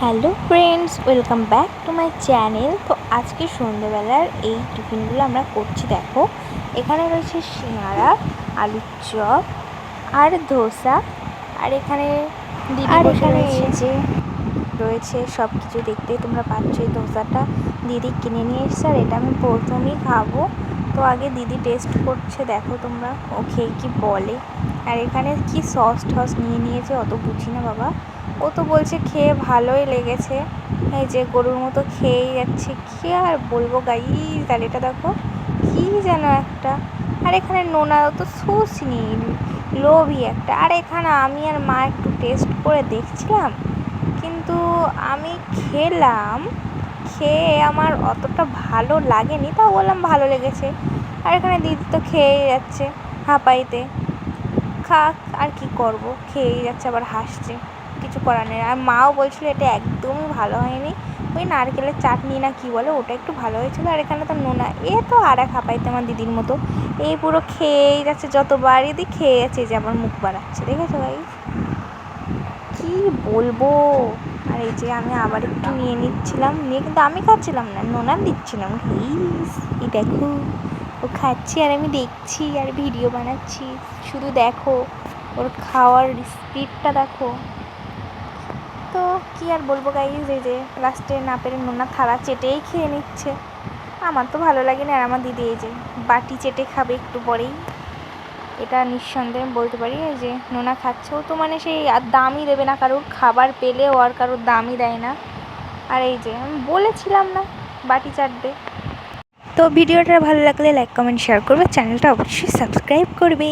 Hello friends welcome back to my channel. তো আজকে সন্ধ্যেবেলার এই টিফিনগুলো আমরা করছি দেখো। এখানে রয়েছে সিঙ্গারা আলুর চপ আর ধোসা। আর এখানে দিদি আর এখানে এই যে রয়েছে সব কিছু দেখতে তোমরা পাচ্ছ এই ধোসাটা। দিদি কিনে নিয়ে এসছে আর এটা আমি প্রথমেই খাব। তো আগে দিদি টেস্ট করছে দেখো তোমরা। ও খেয়ে কি বলে। আর এখানে কি সস টস নিয়ে নিয়েছে অত বুঝি না বাবা। ও তো বলছে খেয়ে ভালোই লেগেছে। এই যে গরুর মতো খেয়েই যাচ্ছে। কি আর বলব গাই এটা দেখো। কি যেন একটা। আর এখানে নোনাও তো শুষনি লোভই একটা। আর এখানে আমি আর মা একটু টেস্ট করে দেখছিলাম। কিন্তু আমি খেলাম। খেয়ে আমার অতটা ভালো লাগেনি, তাও বললাম ভালো লেগেছে। আর এখানে দিদি তো খেয়েই যাচ্ছে হাঁপাইতে। খাক, আর কি করব? খেয়েই যাচ্ছে, আবার হাসছে। কিছু করার নেই। আর মাও বলছিল, এটা একদমই ভালো হয়নি। ওই নারকেলের চাটনি না কি বলে, ওটা একটু ভালো হয়েছিল। আর এখানে তো নোনা, এ তো আর এক হাঁপাইতে আমার দিদির মতো। এই পুরো খেয়েই যাচ্ছে যতবারই দিই খেয়ে যাচ্ছে যে আমার মুখ বাড়াচ্ছে। দেখেছ ভাই? কি বলব? আর এই যে আমি আবার একটু নিয়ে নিচ্ছিলাম। নিয়ে কিন্তু আমি খাচ্ছিলাম না, নোনা দিচ্ছিলাম। এই দেখো। ও খাচ্ছি আর আমি দেখছি আর ভিডিও বানাচ্ছি। শুধু দেখো, ওর খাওয়ার স্পিডটা দেখো। তো কি আর বলব গাইজ এই যে লাস্টে না পেরে নোনা থালা চেটেই খেয়ে নিচ্ছে। আমার তো ভালো লাগে না আর আমার দিদি এই যে বাটি চেটে খাবে একটু পরেই। এটা নিঃসন্দেহে বলতে পারি, এই যে নোনা খাচ্ছে। ও তো মানে সেই আর দামই দেবে না, কারোর খাবার পেলেও আর কারোর দামই দেয় না। আর এই যে, আমি বলেছিলাম না বাটি চাটবে। তো ভিডিওটা ভালো লাগলে লাইক কমেন্ট শেয়ার করবে। চ্যানেলটা অবশ্যই সাবস্ক্রাইব করবে।